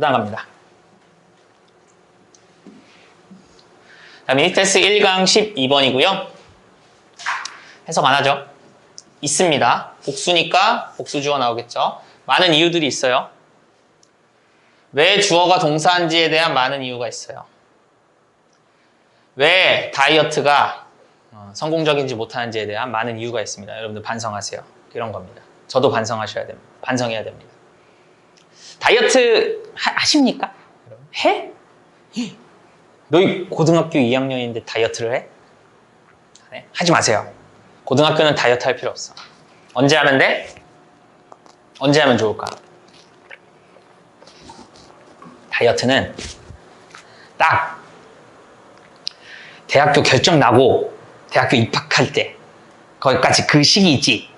그 다음 갑니다. 미니테스 1강 12번이고요. 해석 안 하죠? 있습니다. 복수니까 복수 주어 나오겠죠. 많은 이유들이 있어요. 왜 주어가 동사인지에 대한 많은 이유가 있어요. 왜 다이어트가 어, 성공적인지 못하는지에 대한 많은 이유가 있습니다. 여러분들 반성하세요. 이런 겁니다. 저도 반성하셔야 됩니다. 반성해야 됩니다. 다이어트 하, 십니까 해? 너희 고등학교 2학년인데 다이어트를 해? 안 해? 하지 마세요. 고등학교는 다이어트 할 필요 없어. 언제 하면 돼? 언제 하면 좋을까? 다이어트는 딱 대학교 결정 나고 대학교 입학할 때 거기까지 그 시기 있지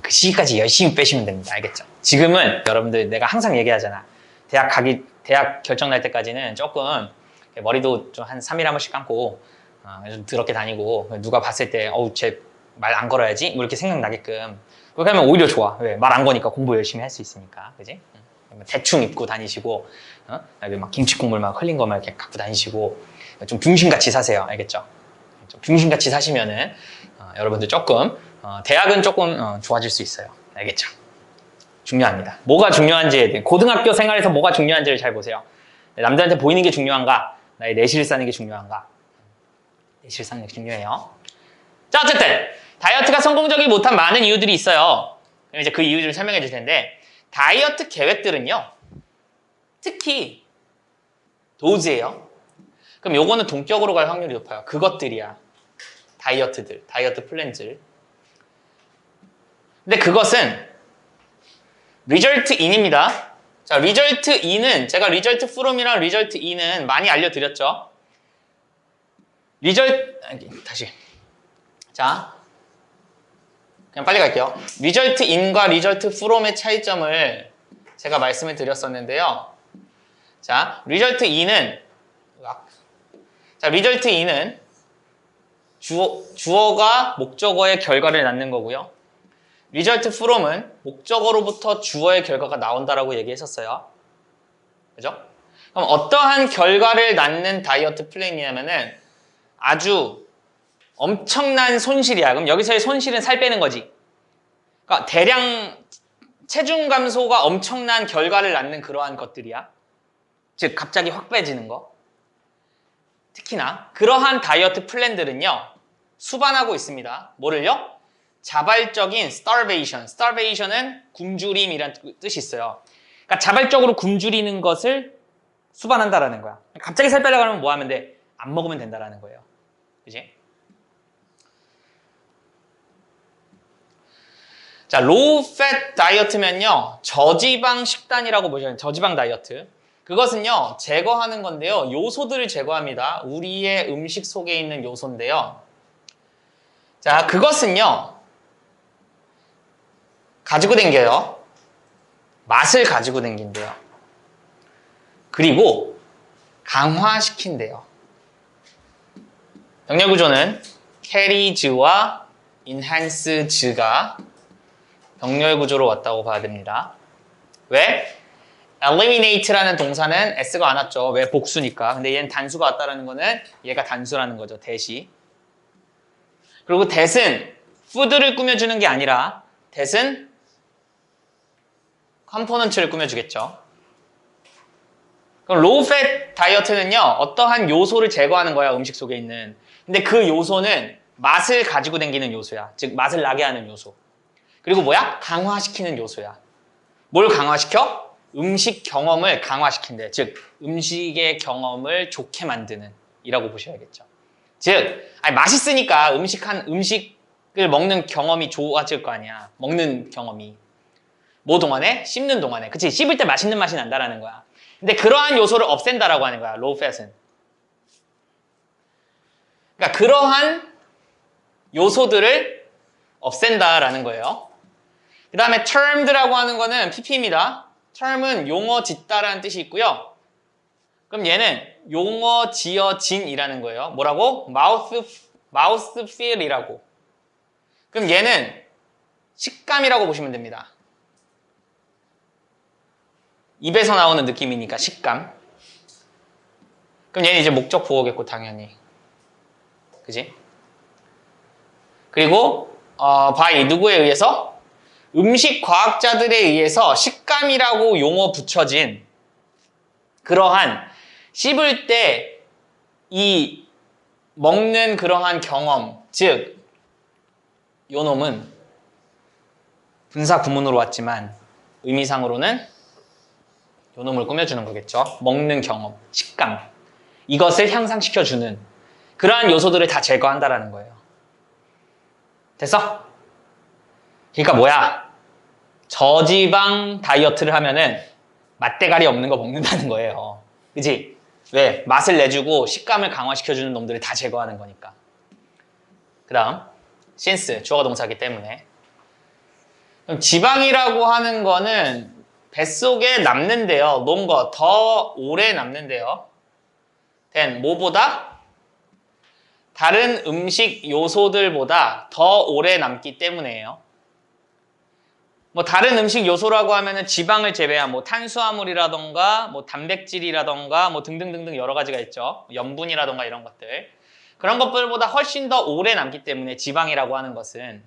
그 시기까지 열심히 빼시면 됩니다 알겠죠? 지금은 여러분들 내가 항상 얘기하잖아 대학 가기 대학 결정 날 때까지는 조금 머리도 좀 한 3일 한 번씩 감고 어, 좀 더럽게 다니고 누가 봤을 때 어우 쟤 말 안 걸어야지 뭐 이렇게 생각나게끔 그렇게 하면 오히려 좋아 왜? 말 안 거니까 공부 열심히 할 수 있으니까 그지? 응. 대충 입고 다니시고 어? 여기 막 김치 국물 막 흘린 거만 이렇게 갖고 다니시고 좀 중심같이 사세요 알겠죠? 좀 중심같이 사시면은 어, 여러분들 조금 어, 대학은 조금 어, 좋아질 수 있어요. 알겠죠? 중요합니다. 뭐가 중요한지에 대해 고등학교 생활에서 뭐가 중요한지를 잘 보세요. 남자한테 보이는 게 중요한가? 나의 내실 사는 게 중요한가? 내실 사는 게 중요해요. 자 어쨌든 다이어트가 성공적이 못한 많은 이유들이 있어요. 이제 그 이유들을 설명해 줄 텐데 다이어트 계획들은요 특히 도즈예요. 그럼 요거는 동격으로 갈 확률이 높아요. 그것들이야. 다이어트들 다이어트 플랜들 근데 그것은 리절트 인입니다. 자 리절트 인은 제가 리절트 프롬이랑 리절트 인은 많이 알려드렸죠? 아니, 다시. 자 그냥 빨리 갈게요. 리절트 인과 리절트 프롬의 차이점을 제가 말씀을 드렸었는데요. 자 리절트 인은 자 리절트 인은 주어, 주어가 목적어의 결과를 낳는 거고요 리절트 프롬은 목적어로부터 주어의 결과가 나온다라고 얘기했었어요 그죠? 그럼 어떠한 결과를 낳는 다이어트 플랜이냐면은 아주 엄청난 손실이야. 그럼 여기서의 손실은 살 빼는 거지. 그러니까 대량 체중 감소가 엄청난 결과를 낳는 그러한 것들이야. 즉 갑자기 확 빼지는 거. 특히나 그러한 다이어트 플랜들은요. 수반하고 있습니다. 뭐를요? 자발적인 starvation. starvation은 굶주림이란 뜻이 있어요. 그러니까 자발적으로 굶주리는 것을 수반한다라는 거야. 갑자기 살 빼려고 하면 뭐 하면 돼? 안 먹으면 된다라는 거예요. 그지? 자, 로우 팻 다이어트면요. 저지방 식단이라고 보시면 저지방 다이어트. 그것은요. 제거하는 건데요. 요소들을 제거합니다. 우리의 음식 속에 있는 요소인데요. 자, 그것은요. 가지고 댕겨요. 맛을 가지고 댕긴대요. 그리고 강화시킨대요. 병렬 구조는 캐리즈와 인핸스즈가 병렬 구조로 왔다고 봐야 됩니다. 왜? eliminate라는 동사는 s가 안 왔죠. 왜? 복수니까. 근데 얘는 단수가 왔다라는 거는 얘가 단수라는 거죠. 대시. 그리고 that은 푸드를 꾸며주는 게 아니라 that은 컴포넌트를 꾸며주겠죠. 그럼 로우 팻 다이어트는요. 어떠한 요소를 제거하는 거야. 음식 속에 있는. 근데 그 요소는 맛을 가지고 댕기는 요소야. 즉 맛을 나게 하는 요소. 그리고 뭐야? 강화시키는 요소야. 뭘 강화시켜? 음식 경험을 강화시킨대. 즉 음식의 경험을 좋게 만드는 이라고 보셔야겠죠. 즉 아니, 맛있으니까 음식 한 음식을 먹는 경험이 좋아질 거 아니야. 먹는 경험이. 뭐 동안에? 씹는 동안에. 그치? 씹을 때 맛있는 맛이 난다라는 거야. 근데 그러한 요소를 없앤다라고 하는 거야. 로우 팻은. 그러니까 그러한 요소들을 없앤다라는 거예요. 그 다음에 termed라고 하는 거는 pp입니다. term은 용어 짓다라는 뜻이 있고요. 그럼 얘는 용어 지어진이라는 거예요. 뭐라고? mouth, mouth feel이라고. 그럼 얘는 식감이라고 보시면 됩니다. 입에서 나오는 느낌이니까 식감. 그럼 얘는 이제 목적 보호겠고 당연히. 그지? 그리고 어, by 누구에 의해서 음식 과학자들에 의해서 식감이라고 용어 붙여진 그러한 씹을 때 이 먹는 그러한 경험, 즉 요놈은 분사 구문으로 왔지만 의미상으로는 요놈을 꾸며주는 거겠죠. 먹는 경험, 식감 이것을 향상시켜주는 그러한 요소들을 다 제거한다라는 거예요. 됐어? 그러니까 뭐야? 저지방 다이어트를 하면은 맛대가리 없는 거 먹는다는 거예요. 그지? 왜? 맛을 내주고 식감을 강화시켜주는 놈들을 다 제거하는 거니까. 그 다음, 신스, 주어가 동사기 때문에. 지방이라고 하는 거는 뱃속에 남는데요. 롱거, 더 오래 남는데요. 된 뭐보다? 다른 음식 요소들보다 더 오래 남기 때문에요. 뭐 다른 음식 요소라고 하면은 지방을 제외한 뭐 탄수화물이라던가 뭐 단백질이라던가 뭐 등등등등 여러 가지가 있죠. 염분이라던가 이런 것들. 그런 것들보다 훨씬 더 오래 남기 때문에 지방이라고 하는 것은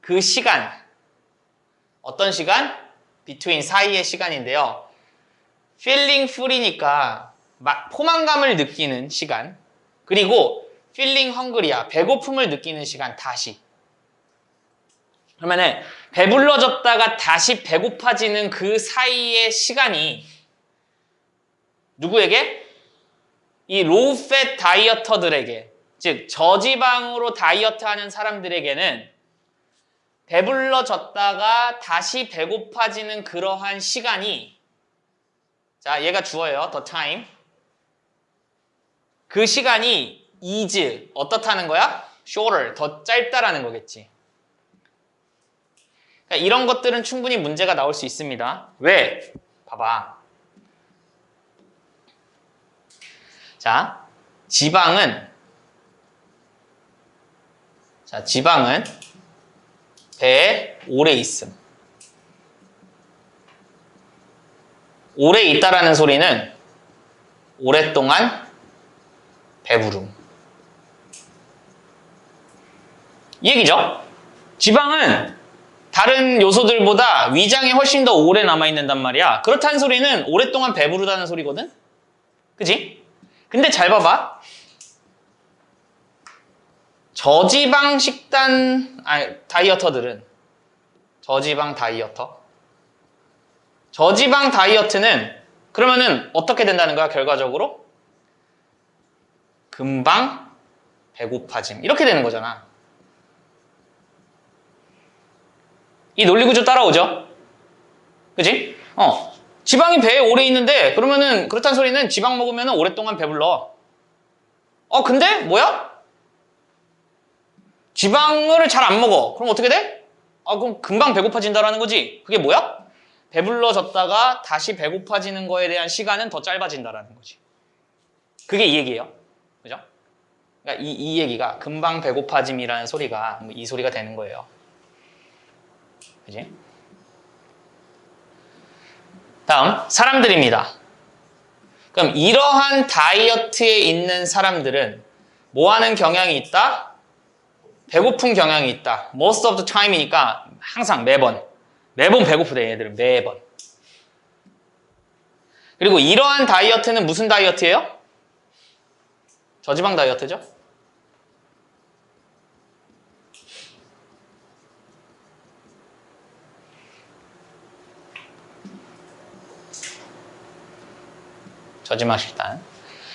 그 시간 어떤 시간? Between 사이의 시간인데요. feeling 마- 포만감을 느끼는 시간 그리고 feeling hungry야 배고픔을 느끼는 시간 다시 그러면은 배불러졌다가 다시 배고파지는 그 사이의 시간이 누구에게? 이 로우팻 다이어터들에게 즉 저지방으로 다이어트하는 사람들에게는 배불러졌다가 다시 배고파지는 그러한 시간이 자 얘가 주어예요 the time 그 시간이 is 어떻다는 거야? shorter 더 짧다라는 거겠지 그러니까 이런 것들은 충분히 문제가 나올 수 있습니다. 왜? 봐봐. 자, 지방은 자, 지방은 배에 오래 있음. 오래 있다라는 소리는 오랫동안 배부름. 이 얘기죠. 지방은 다른 요소들보다 위장에 훨씬 더 오래 남아있는단 말이야. 그렇다는 소리는 오랫동안 배부르다는 소리거든? 그지? 근데 잘 봐봐. 저지방 식단, 아니, 다이어터들은, 저지방 다이어터. 저지방 다이어트는, 그러면은 어떻게 된다는 거야, 결과적으로? 금방 배고파짐. 이렇게 되는 거잖아. 이 논리 구조 따라오죠? 그지? 어. 지방이 배에 오래 있는데, 그러면은, 그렇다는 소리는 지방 먹으면 오랫동안 배불러. 어, 근데, 뭐야? 지방을 잘 안 먹어. 그럼 어떻게 돼? 아, 그럼 금방 배고파진다라는 거지. 그게 뭐야? 배불러졌다가 다시 배고파지는 거에 대한 시간은 더 짧아진다라는 거지. 그게 이 얘기예요. 그죠? 그러니까 이, 이 얘기가 금방 배고파짐이라는 소리가 뭐 이 소리가 되는 거예요. 그지? 다음 사람들입니다. 그럼 이러한 다이어트에 있는 사람들은 뭐 하는 경향이 있다? 배고픈 경향이 있다. Most of the time이니까 항상 매번 매번 배고프대 얘들은 매번. 그리고 이러한 다이어트는 무슨 다이어트예요? 저지방 다이어트죠? 저지방 식단.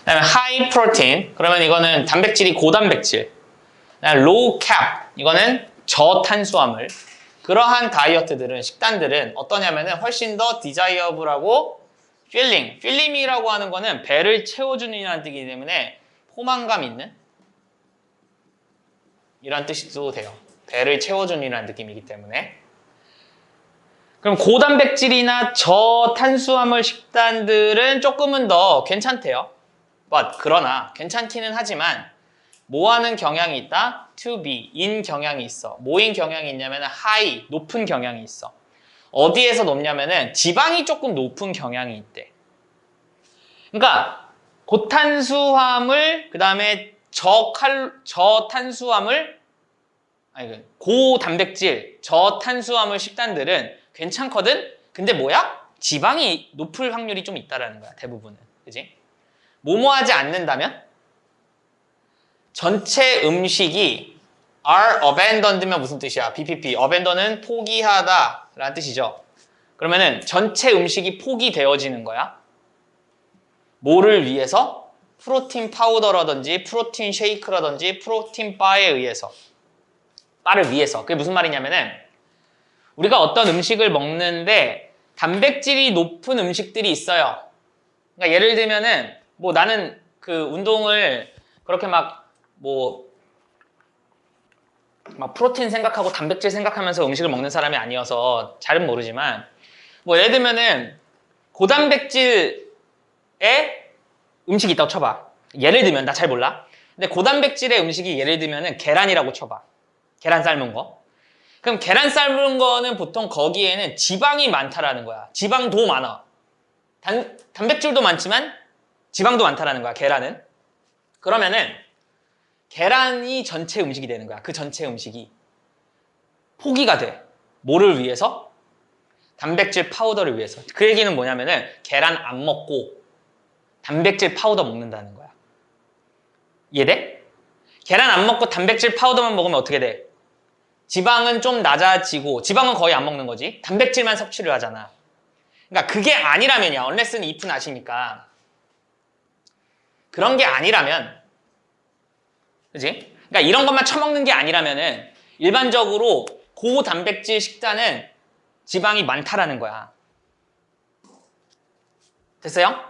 그다음에 하이 프로틴. 그러면 이거는 단백질이 고단백질. 로우 캡. 이거는 저탄수화물. 그러한 다이어트들은 식단들은 어떠냐면은 훨씬 더 디자이어블하고 필링. 필링이라고 하는 거는 배를 채워주는 뜻이기 때문에 포만감 있는 이런 뜻도 돼요. 배를 채워주는 느낌이기 때문에. 그럼 고단백질이나 저탄수화물 식단들은 조금은 더 괜찮대요. but 그러나 괜찮기는 하지만 뭐 하는 경향이 있다? to be 인 경향이 있어. 뭐인 경향이 있냐면 high 높은 경향이 있어. 어디에서 높냐면은 지방이 조금 높은 경향이 있대. 그러니까 고탄수화물 그 다음에 저칼 저탄수화물 아니 그 고단백질 저탄수화물 식단들은 괜찮거든. 근데 뭐야? 지방이 높을 확률이 좀 있다라는 거야 대부분은. 그지? 뭐뭐하지 않는다면 전체 음식이 are abandoned면 무슨 뜻이야? BPP. abandon은 포기하다 라는 뜻이죠. 그러면은 전체 음식이 포기되어지는 거야. 뭐를 위해서? 프로틴 파우더라든지 프로틴 쉐이크라든지 프로틴 바에 의해서. 바를 위해서. 그게 무슨 말이냐면은 우리가 어떤 음식을 먹는데 단백질이 높은 음식들이 있어요. 그러니까 예를 들면은 뭐 나는 그 운동을 그렇게 막 뭐막 프로틴 생각하고 단백질 생각하면서 음식을 먹는 사람이 아니어서 잘은 모르지만 뭐 예를 들면은 고단백질의 음식이 있다고 쳐봐. 예를 들면 나 잘 몰라. 근데 고단백질의 음식이 예를 들면은 계란이라고 쳐봐. 계란 삶은 거. 그럼 계란 삶은 거는 보통 거기에는 지방이 많다라는 거야. 지방도 많아. 단, 단백질도 많지만 지방도 많다라는 거야. 계란은. 그러면은 계란이 전체 음식이 되는 거야. 그 전체 음식이 포기가 돼. 뭐를 위해서? 단백질 파우더를 위해서. 그 얘기는 뭐냐면은 계란 안 먹고 단백질 파우더 먹는다는 거야. 이해돼? 계란 안 먹고 단백질 파우더만 먹으면 어떻게 돼? 지방은 좀 낮아지고 지방은 거의 안 먹는 거지. 단백질만 섭취를 하잖아. 그러니까 그게 아니라면이야. 언레스는 이푼 아시니까. 그런 게 아니라면 그지? 그러니까 이런 것만 처먹는 게 아니라면은 일반적으로 고단백질 식단은 지방이 많다라는 거야. 됐어요?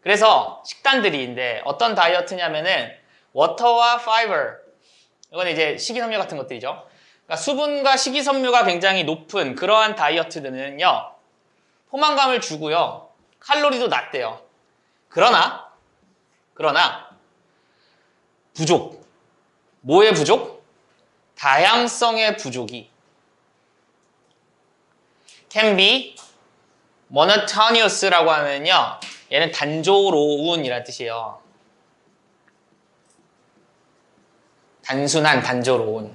그래서 식단들이인데 어떤 다이어트냐면은 워터와 파이버 이건 이제 식이섬유 같은 것들이죠. 그러니까 수분과 식이섬유가 굉장히 높은 그러한 다이어트들은요 포만감을 주고요 칼로리도 낮대요. 그러나 그러나 부족 뭐의 부족? 다양성의 부족이 can be monotonous라고 하면요 얘는 단조로운이라는 뜻이에요. 단순한 단조로운.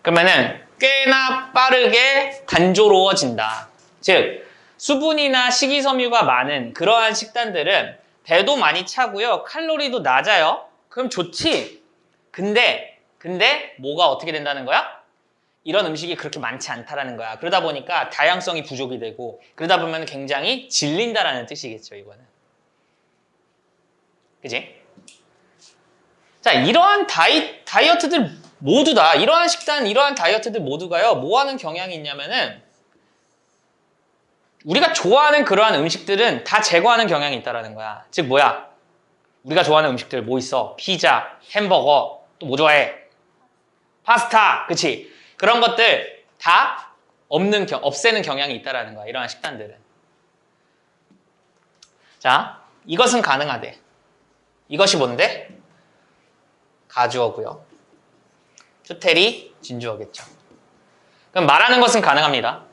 그러면은 꽤나 빠르게 단조로워진다. 즉 수분이나 식이섬유가 많은 그러한 식단들은 배도 많이 차고요. 칼로리도 낮아요. 그럼 좋지. 근데 근데 뭐가 어떻게 된다는 거야? 이런 음식이 그렇게 많지 않다라는 거야. 그러다 보니까 다양성이 부족이 되고 그러다 보면 굉장히 질린다라는 뜻이겠죠, 이거는. 그지? 자, 이러한 다이, 다이어트들 모두 다, 이러한 식단, 이러한 다이어트들 모두가요, 뭐 하는 경향이 있냐면은, 우리가 좋아하는 그러한 음식들은 다 제거하는 경향이 있다라는 거야. 즉, 뭐야? 우리가 좋아하는 음식들 뭐 있어? 피자, 햄버거, 또 뭐 좋아해? 파스타, 그치? 그런 것들 다 없는, 경, 없애는 경향이 있다라는 거야. 이러한 식단들은. 자, 이것은 가능하대. 이것이 뭔데? 가주어고요. 투텔이 진주어겠죠. 그럼 말하는 것은 가능합니다.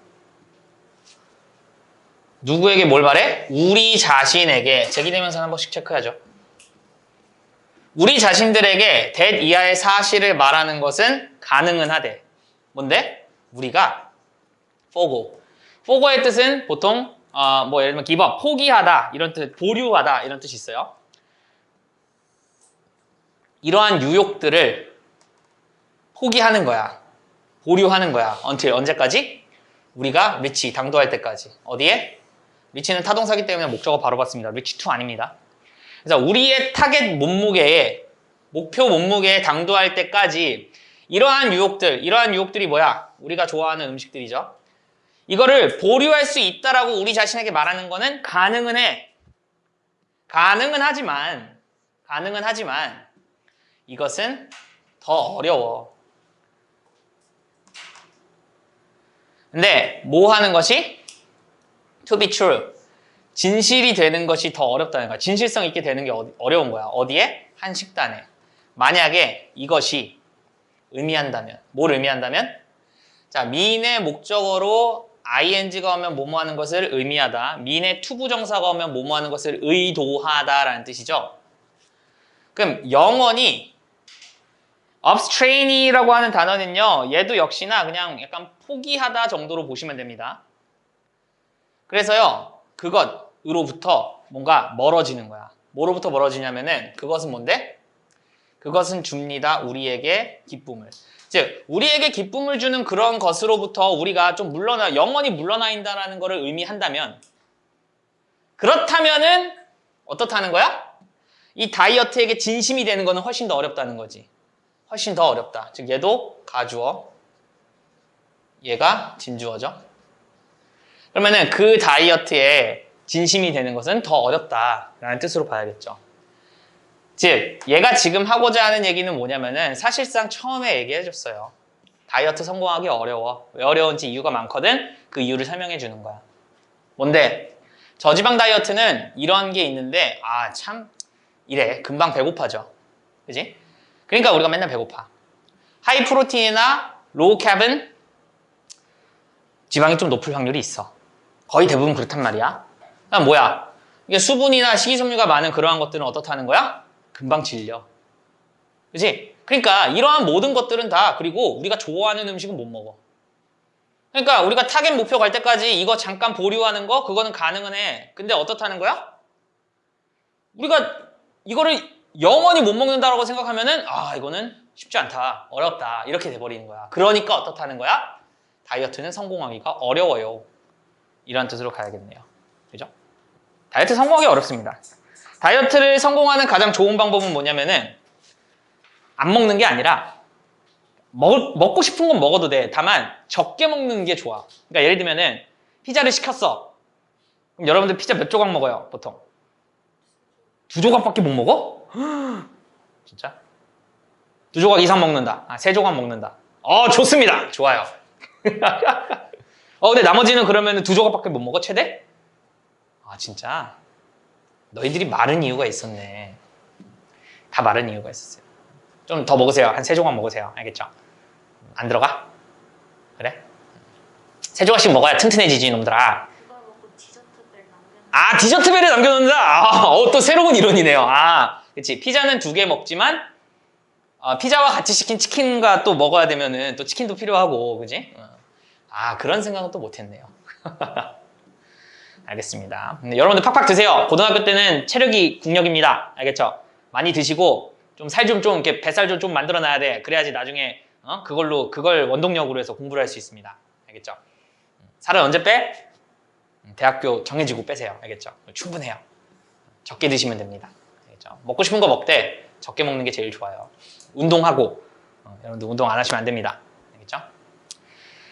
누구에게 뭘 말해? 우리 자신에게 제기되면서 한 번씩 체크하죠. 우리 자신들에게 대 이하의 사실을 말하는 것은 가능은 하대. 뭔데? 우리가 포고. 포고의 뜻은 보통 어, 뭐 예를 들면 기법, 포기하다 이런 뜻, 보류하다 이런 뜻이 있어요. 이러한 유욕들을 포기하는 거야. 보류하는 거야. 언제 언제까지? 우리가 리치 당도할 때까지. 어디에? 리치는 타동사기 때문에 목적어 바로 봤습니다. 리치 2 아닙니다. 그래서 우리의 타겟 몸무게에 목표 몸무게에 당도할 때까지 이러한 유혹들, 이러한 유혹들이 뭐야? 우리가 좋아하는 음식들이죠. 이거를 보류할 수 있다라고 우리 자신에게 말하는 거는 가능은 해. 가능은 하지만, 가능은 하지만, 이것은 더 어려워. 근데 뭐 하는 것이? to be true. 진실이 되는 것이 더 어렵다는 거야. 진실성 있게 되는 게 어- 어려운 거야. 어디에? 한 식단에. 만약에 이것이 의미한다면, 뭘 의미한다면? 자, 미인의 목적어로 ing가 오면 뭐뭐 하는 것을 의미하다. 미인의 투부정사가 오면 뭐뭐 하는 것을 의도하다라는 뜻이죠. 그럼 영원히 abstrain이라고 하는 단어는요. 얘도 역시나 그냥 약간 포기하다 정도로 보시면 됩니다. 그래서요. 그것 으로부터 뭔가 멀어지는 거야. 뭐로부터 멀어지냐면은 그것은 뭔데? 그것은 줍니다. 우리에게 기쁨을. 즉, 우리에게 기쁨을 주는 그런 것으로부터 우리가 좀 물러나, 영원히 물러나 있다라는 것을 의미한다면, 그렇다면은, 어떻다는 거야? 이 다이어트에게 진심이 되는 거는 훨씬 더 어렵다는 거지. 훨씬 더 어렵다. 즉, 얘도 가주어, 얘가 진주어죠. 그러면은 그 다이어트에 진심이 되는 것은 더 어렵다라는 뜻으로 봐야겠죠. 즉, 얘가 지금 하고자 하는 얘기는 뭐냐면은 사실상 처음에 얘기해줬어요. 다이어트 성공하기 어려워. 왜 어려운지 이유가 많거든? 그 이유를 설명해 주는 거야. 뭔데? 저지방 다이어트는 이런 게 있는데, 아, 참, 이래. 금방 배고파져. 그지? 그러니까 우리가 맨날 배고파. 하이 프로틴이나 로우 캡은 지방이 좀 높을 확률이 있어. 거의 대부분 그렇단 말이야. 그럼 뭐야? 이게 수분이나 식이섬유가 많은 그러한 것들은 어떻다는 거야? 금방 질려. 그지? 그러니까 이러한 모든 것들은 다 그리고 우리가 좋아하는 음식은 못 먹어. 그러니까 우리가 타겟 목표 갈 때까지 이거 잠깐 보류하는 거 그거는 가능은 해. 근데 어떻다는 거야? 우리가 이거를 영원히 못 먹는다라고 생각하면은 아 이거는 쉽지 않다. 어렵다. 이렇게 돼버리는 거야. 그러니까 어떻다는 거야? 다이어트는 성공하기가 어려워요. 이런 뜻으로 가야겠네요. 다이어트 성공하기 어렵습니다. 다이어트를 성공하는 가장 좋은 방법은 뭐냐면은 안 먹는 게 아니라 먹, 먹고 싶은 건 먹어도 돼. 다만 적게 먹는 게 좋아. 그러니까 예를 들면은 피자를 시켰어. 그럼 여러분들 피자 몇 조각 먹어요? 보통 두 조각밖에 못 먹어? 진짜? 두 조각 이상 먹는다. 아, 세 조각 먹는다. 어, 좋습니다. 좋아요. 어, 근데 나머지는 그러면 두 조각밖에 못 먹어, 최대? 아, 진짜? 너희들이 마른 이유가 있었네. 다 마른 이유가 있었어요. 좀 더 먹으세요. 한 세 조각 먹으세요. 알겠죠? 안 들어가? 그래? 세 조각씩 먹어야 튼튼해지지, 놈들아. 그걸 먹고 디저트를 남겨 아, 디저트벨을 남겨놓는다? 아, 어, 또 새로운 이론이네요. 아, 그치. 피자는 두 개 먹지만, 어, 피자와 같이 시킨 치킨과 또 먹어야 되면은 또 치킨도 필요하고, 그지? 어. 아, 그런 생각은 또 못했네요. 알겠습니다. 네, 여러분들 팍팍 드세요. 고등학교 때는 체력이 국력입니다. 알겠죠? 많이 드시고, 좀 살 좀 좀, 이렇게 뱃살 좀 좀 만들어 놔야 돼. 그래야지 나중에, 어? 그걸로, 그걸 원동력으로 해서 공부를 할 수 있습니다. 알겠죠? 음, 살을 언제 빼? 음, 대학교 정해지고 빼세요. 알겠죠? 충분해요. 적게 드시면 됩니다. 알겠죠? 먹고 싶은 거 먹되 적게 먹는 게 제일 좋아요. 운동하고 어, 여러분들 운동 안 하시면 안 됩니다.